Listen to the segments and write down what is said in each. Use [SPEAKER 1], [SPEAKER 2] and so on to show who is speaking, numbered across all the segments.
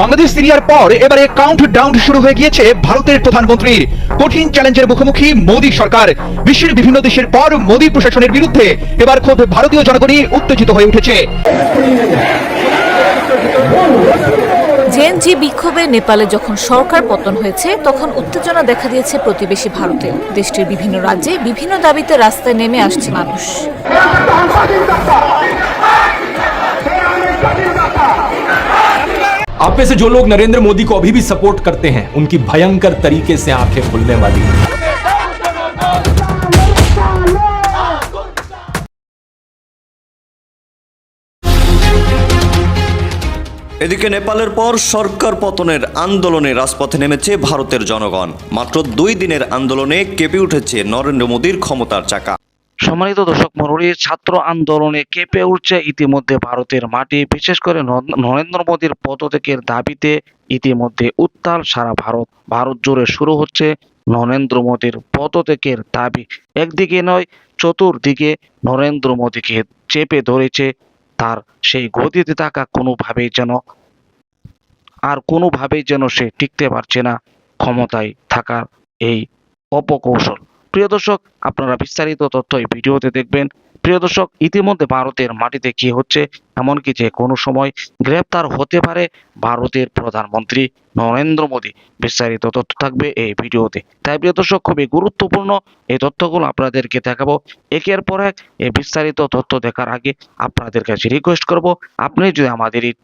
[SPEAKER 1] বাংলাদেশ সিরিয়ার পর এবারে কাউন্ট ডাউন শুরু হয়ে গিয়েছে ভারতের প্রধানমন্ত্রীর। কঠিন চ্যালেঞ্জের মুখোমুখি মোদী সরকার। বিশ্বের বিভিন্ন দেশের পর মোদী প্রশাসনের বিরুদ্ধে এবার খোদ ভারতীয় জনগণই উত্তেজিত হয়ে উঠেছে।
[SPEAKER 2] জেএনজি বিক্ষোভে নেপালে যখন সরকার পতন হয়েছে, তখন উত্তেজনা দেখা দিয়েছে প্রতিবেশী ভারতে। দেশটির বিভিন্ন রাজ্যে বিভিন্ন দাবিতে রাস্তায় নেমে আসছে মানুষ।
[SPEAKER 3] आप में से जो लोग नरेंद्र मोदी को अभी भी सपोर्ट करते हैं उनकी भयंकर तरीके से आंखें खुलने वाली हैं
[SPEAKER 4] এদিকে নেপালের পর সরকার পতনের আন্দোলনে রাজপথে নেমেছে ভারতের জনগণ মাত্র দুই দিনের আন্দোলনে কেঁপে উঠেছে নরেন্দ্র মোদীর ক্ষমতার চাকা
[SPEAKER 5] সম্মানিত দর্শক মন্ডলী, ছাত্র আন্দোলনে কেঁপে উঠছে ইতিমধ্যে ভারতের মাটি। বিশেষ করে নরেন্দ্র মোদীর পদত্যাগের দাবিতে ইতিমধ্যে উত্তাল সারা ভারত। ভারত জুড়ে শুরু হচ্ছে নরেন্দ্র মোদীর পদত্যাগের দাবি। একদিকে নয়, চতুর্দিকে নরেন্দ্র মোদীকে চেপে ধরেছে তার সেই গতিতে থাকা কোনোভাবেই যেন আর কোনোভাবেই যেন সে টিকতে পারছে না ক্ষমতায় থাকার এই অপকৌশল। প্রিয় দর্শক, আপনারা বিস্তারিত তথ্য এই ভিডিওতে দেখবেন। প্রিয় দর্শক, ইতিমধ্যে ভারতের মাটিতে কি হচ্ছে? এমনকি যে কোনো সময় গ্রেপ্তার হতে পারে ভারতের প্রধানমন্ত্রী নরেন্দ্র মোদী। বিস্তারিত তথ্য থাকবে এই ভিডিওতে। তাই প্রিয় দর্শক, খুবই গুরুত্বপূর্ণ এই তথ্যগুলো আপনাদেরকে দেখাবো। একের পর এক এই বিস্তারিত তথ্য দেখার আগে আপনাদের কাছে রিকোয়েস্ট করব, আপনি যদি আমাদের এই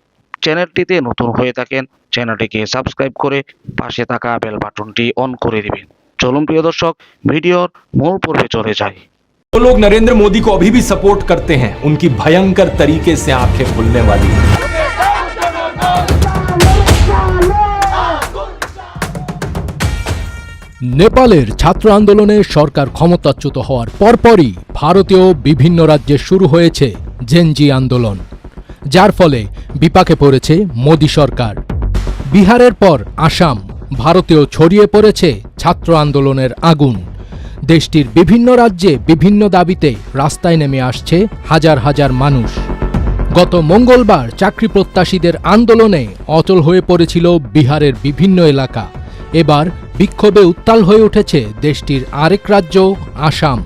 [SPEAKER 5] চ্যানেলটিতে নতুন হয়ে থাকেন, চ্যানেলটিকে সাবস্ক্রাইব করে পাশে থাকা বেল বাটনটি অন করে দিবেন। চলুন প্রিয় দর্শক ভিডিওর মূল পর্বে চলে যাই
[SPEAKER 3] जो लोग नरेंद्र मोदी को अभी भी सपोर्ट करते हैं उनकी भयंकर तरीके से आंखें खुलने वाली हैं
[SPEAKER 6] নেপালের ছাত্র আন্দোলনে সরকার ক্ষমতাচ্যুত হওয়ার পরপরই ভারতীয় বিভিন্ন রাজ্যে শুরু হয়েছে জেনজি আন্দোলন যার ফলে বিপাকে পড়েছে মোদী সরকার বিহারের পর আসাম ভারতেও ছড়িয়ে পড়েছে ছাত্র আন্দোলনের আগুন। দেশটির বিভিন্ন রাজ্যে বিভিন্ন দাবিতে রাস্তায় নেমে আসছে হাজার হাজার মানুষ। গত মঙ্গলবার চাকরি প্রত্যাশীদের আন্দোলনে অচল হয়ে পড়েছিল বিহারের বিভিন্ন এলাকা। এবার বিক্ষোভে উত্তাল হয়ে উঠেছে দেশটির আরেক রাজ্য, আসাম।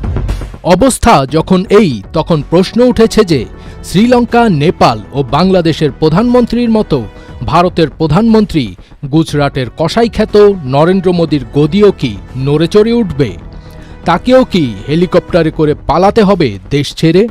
[SPEAKER 6] অবস্থা যখন এই, তখন প্রশ্ন উঠেছে যে, শ্রীলঙ্কা, নেপাল ও বাংলাদেশের প্রধানমন্ত্রীর মতো ভারতের প্রধানমন্ত্রী গুজরাটের কষাই খ্যাত নরেন্দ্র মোদীর গদিও কি নড়ে চড়ে উঠবে? তাকেও কি হেলিকপ্টারে করে পালাতে হবে দেশ ছেড়ে?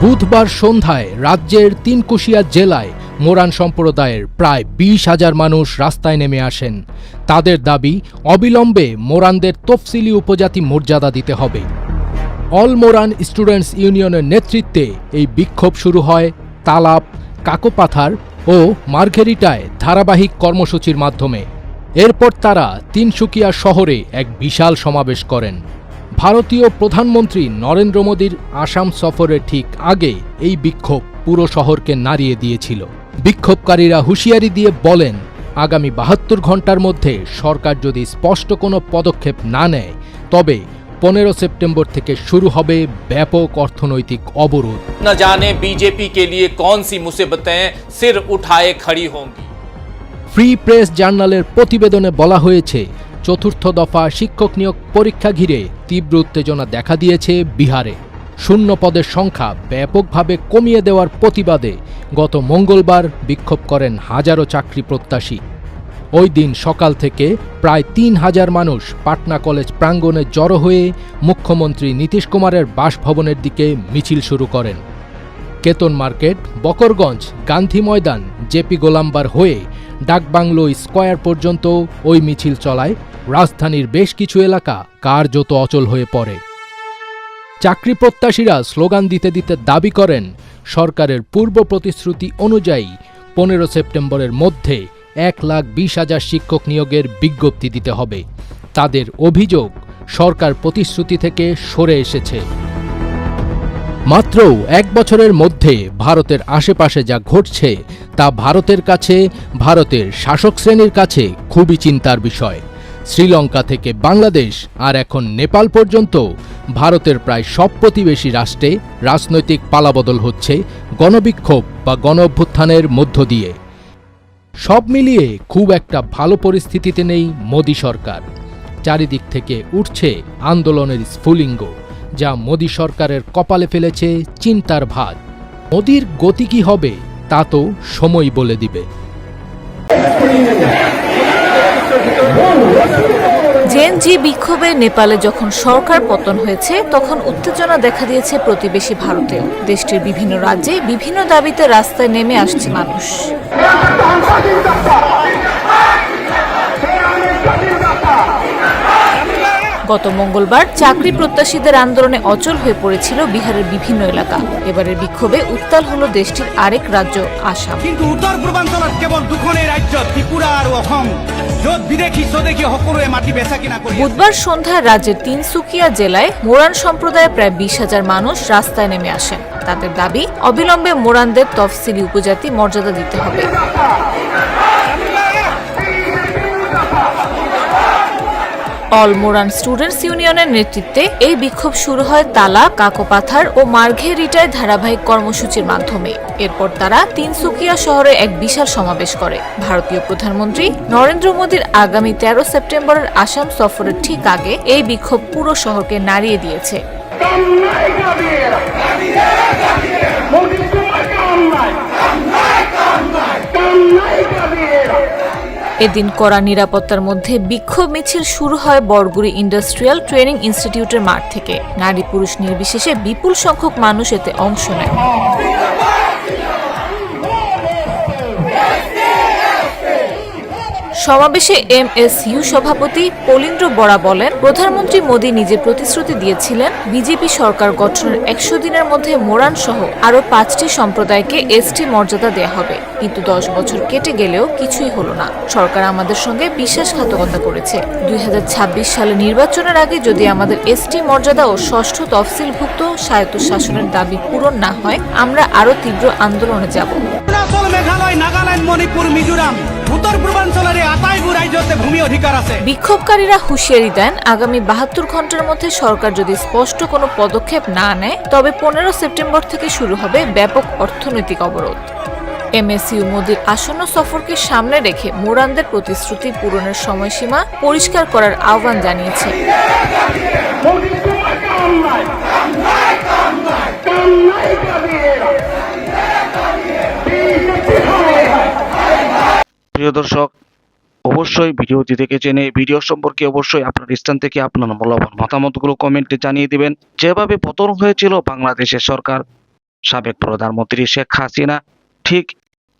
[SPEAKER 6] বুধবার সন্ধ্যায় রাজ্যের তিনকুশিয়া জেলায় মোরান সম্প্রদায়ের প্রায় বিশ হাজার মানুষ রাস্তায় নেমে আসেন। তাদের দাবি অবিলম্বে মোরানদের তফসিলি উপজাতি মর্যাদা দিতে হবে। অল মোরান স্টুডেন্টস ইউনিয়নের নেতৃত্বে এই বিক্ষোভ শুরু হয় তালাপ কাকোপাথার ও মার্ঘেরিটায় ধারাবাহিক কর্মসূচির মাধ্যমে। এরপর তারা তিনসুকিয়া শহরে এক বিশাল সমাবেশ করেন। ভারতীয় প্রধানমন্ত্রী নরেন্দ্র মোদীর আসাম সফরের ঠিক আগে এই বিক্ষোভ পুরো শহরকে নাড়িয়ে দিয়েছিল। বিক্ষোভকারীরা হুঁশিয়ারি দিয়ে বলেন, আগামী বাহাত্তর ঘণ্টার মধ্যে সরকার যদি স্পষ্ট কোনো পদক্ষেপ না নেয়, তবে পনেরো সেপ্টেম্বর থেকে শুরু হবে ব্যাপক অর্থনৈতিক অবরোধ
[SPEAKER 7] न जाने बीजेपी के लिए कौन सी मुसीबतें सिर उठाए खड़ी होंगी
[SPEAKER 6] ফ্রি প্রেস জার্নালের প্রতিবেদনে বলা হয়েছে চতুর্থ দফা শিক্ষক নিয়োগ পরীক্ষা ঘিরে তীব্র উত্তেজনা দেখা দিয়েছে বিহারে শূন্য পদের সংখ্যা ব্যাপকভাবে কমিয়ে দেওয়ার প্রতিবাদে গত মঙ্গলবার বিক্ষোভ করেন হাজারো চাকরি প্রত্যাশী ওই দিন সকাল থেকে প্রায় তিন হাজার মানুষ পাটনা কলেজ প্রাঙ্গণে জড়ো হয়ে মুখ্যমন্ত্রী নীতিশ কুমারের বাসভবনের দিকে মিছিল শুরু করেন। কেতন মার্কেট, বকরগঞ্জ, গান্ধী ময়দান, জেপি গোলাম্বার হয়ে ডাকবাংলো স্কয়ার পর্যন্ত ওই মিছিল চলায়। রাজধানীর বেশ কিছু এলাকা কার্যত অচল হয়ে পড়ে। চাকরি প্রত্যাশীরা স্লোগান দিতে দিতে দাবি করেন, সরকারের পূর্ব প্রতিশ্রুতি অনুযায়ী পনেরো সেপ্টেম্বরের মধ্যে এক লাখ বিশ হাজার শিক্ষক নিয়োগের বিজ্ঞপ্তি দিতে হবে। তাদের অভিযোগ সরকার প্রতিশ্রুতি থেকে সরে এসেছে। মাত্র এক বছরের মধ্যে ভারতের আশেপাশে যা ঘটছে, তা ভারতের কাছে, ভারতের শাসক শ্রেণির কাছে খুবই চিন্তার বিষয়। শ্রীলঙ্কা থেকে বাংলাদেশ আর এখন নেপাল পর্যন্ত ভারতের প্রায় সব প্রতিবেশী রাষ্ট্রে রাজনৈতিক পালাবদল হচ্ছে গণবিক্ষোভ বা গণ অভ্যুত্থানের মধ্য দিয়ে। সব মিলিয়ে খুব একটা ভালো পরিস্থিতিতে নেই মোদী সরকার। চারিদিক থেকে উঠছে আন্দোলনের স্ফুলিঙ্গ, যা মোদী সরকারের কপালে ফেলেছে চিন্তার ভাত মোদীর গতি কি হবে, তা তো সময় বলে দিবে।
[SPEAKER 2] জেএনজি বিক্ষোভে নেপালে যখন সরকার পতন হয়েছে, তখন উত্তেজনা দেখা দিয়েছে প্রতিবেশী ভারতে দেশটির বিভিন্ন রাজ্যে বিভিন্ন দাবিতে রাস্তায় নেমে আসছে মানুষ। গত মঙ্গলবার চাকরি প্রত্যাশীদের আন্দোলনে অচল হয়ে পড়েছিল বিহারের বিভিন্ন এলাকা। এবারের বিক্ষোভে উত্তাল হলো দেশটির আরেক রাজ্য আসাম।
[SPEAKER 8] কিন্তু উত্তৰ পূৰ্বাঞ্চলত কেৱল দুখনেই ৰাজ্য ত্ৰিপুৰা আৰু অসম।
[SPEAKER 2] বুধবার সন্ধ্যায় রাজ্যের তিনসুকিয়া জেলায় মোরান সম্প্রদায়ের প্রায় বিশ হাজার মানুষ রাস্তায় নেমে আসেন। তাদের দাবি অবিলম্বে মোরানদের তফসিলি উপজাতি মর্যাদা দিতে হবে। অল মোরান স্টুডেন্টস ইউনিয়নের নেতৃত্বে এই বিক্ষোভ শুরু হয় তালা কাকোপাথার ও মার্ঘেরিটায় ধারাবাহিক কর্মসূচির মাধ্যমে। এরপর তারা তিনসুকিয়া শহরে এক বিশাল সমাবেশ করে। ভারতীয় প্রধানমন্ত্রী নরেন্দ্র মোদীর আগামী তেরো সেপ্টেম্বরের আসাম সফরের ঠিক আগে এই বিক্ষোভ পুরো শহরকে নাড়িয়ে দিয়েছে। এদিন কড়া নিরাপত্তার মধ্যে বিক্ষোভ মিছিল শুরু হয় বরগুড়ি ইন্ডাস্ট্রিয়াল ট্রেনিং ইনস্টিটিউটের মাঠ থেকে। নারী পুরুষ নির্বিশেষে বিপুল সংখ্যক মানুষ এতে অংশ নেয়। সমাবেশে এম এস ইউ সভাপতি পলিন্দ্র বরা বলেন, প্রধানমন্ত্রী মোদী নিজে প্রতিশ্রুতি দিয়েছিলেন, বিজেপি সরকার গঠনের একশো দিনের মধ্যে মোরান সহ আরও পাঁচটি সম্প্রদায়কে এসটি মর্যাদা দেয়া হবে। কিন্তু দশ বছর কেটে গেলেও কিছুই হলো না। সরকার আমাদের সঙ্গে বিশ্বাসঘাতকতা করেছে। দুই সালে নির্বাচনের আগে যদি আমাদের এসটি মর্যাদা ও ষষ্ঠ তফসিলভুক্ত স্বায়ত্তশাসনের দাবি পূরণ না হয়, আমরা আরও তীব্র আন্দোলনে যাব।
[SPEAKER 8] মেঘালয় নাগালেণ্ড মণিপুৰ মিজোৰাম এই আটাইবোৰ ৰাজ্যতে ভূমি অধিকাৰ আছে।
[SPEAKER 2] বিক্ষোভকারীরা হুঁশিয়ারি দেন আগামী বাহাত্তর ঘণ্টার মধ্যে সরকার যদি স্পষ্ট কোনো পদক্ষেপ না নেয় তবে পনেরো সেপ্টেম্বর থেকে শুরু হবে ব্যাপক অর্থনৈতিক অবরোধ। এমএসইউ মোদীর আসন্ন সফরকে সামনে রেখে মোরানদের প্রতিশ্রুতি পূরণের সময়সীমা পরিষ্কার করার আহ্বান জানিয়েছে।
[SPEAKER 5] প্রিয় দর্শক, অবশ্যই ভিডিওটি দেখেছেন এই ভিডিও সম্পর্কে অবশ্যই আপনার স্থান থেকে আপনার মূল্যবান মতামতগুলো কমেন্টে জানিয়ে দিবেন। যেভাবে পতন হয়েছিল বাংলাদেশের সরকার, সাবেক প্রধানমন্ত্রী শেখ হাসিনা ঠিক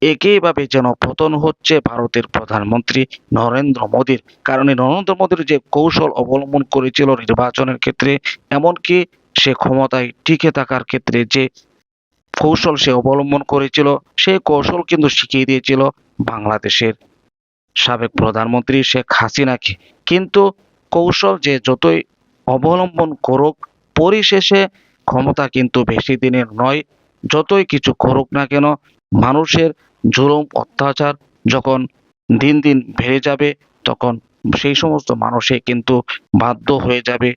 [SPEAKER 5] একইভাবে যেন পতন হচ্ছে ভারতের প্রধানমন্ত্রী নরেন্দ্র মোদীর। কারণ নরেন্দ্র মোদীর যে কৌশল অবলম্বন করেছিল নির্বাচনের ক্ষেত্রে, এমনকি সে ক্ষমতায় টিকে থাকার ক্ষেত্রে যে কৌশল সে অবলম্বন করেছিল, সেই কৌশল কিন্তু শিখিয়ে দিয়েছিল বাংলাদেশের সাবেক প্রধানমন্ত্রী শেখ হাসিনাকে। কিন্তু কৌশল যে যতই অবলম্বন করুক, পরিশেষে ক্ষমতা কিন্তু বেশি দিনের নয়, যতই কিছু করুক না কেন, মানুষের জুলুম, অত্যাচার যখন দিন দিন বেড়ে যাবে, তখন সেই সমস্ত মানুষে কিন্তু বাধ্য হয়ে যাবে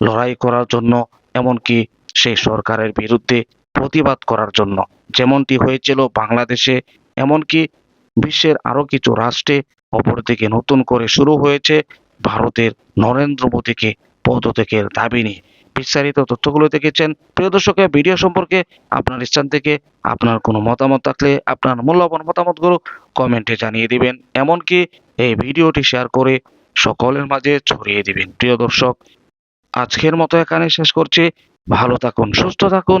[SPEAKER 5] লড়াই করার জন্য, এমনকি সেই সরকারের বিরুদ্ধে প্রতিবাদ করার জন্য। যেমনটি হয়েছিল বাংলাদেশে, এমনকি বিশ্বের আরও কিছু রাষ্ট্রে অপরদিকে নতুন করে শুরু হয়েছে ভারতের নরেন্দ্র মোদীকে পদত্যাগের দাবি নিয়ে। বিস্তারিত তথ্যগুলো দেখেছেন। প্রিয় দর্শকের ভিডিও সম্পর্কে আপনার স্থান থেকে আপনার কোনো মতামত থাকলে আপনার মূল্যবান মতামতগুলো কমেন্টে জানিয়ে দিবেন। এমনকি এই ভিডিওটি শেয়ার করে সকলের মাঝে ছড়িয়ে দিবেন। প্রিয় দর্শক, আজকের মতো এখানে শেষ করছি। ভালো থাকুন, সুস্থ থাকুন।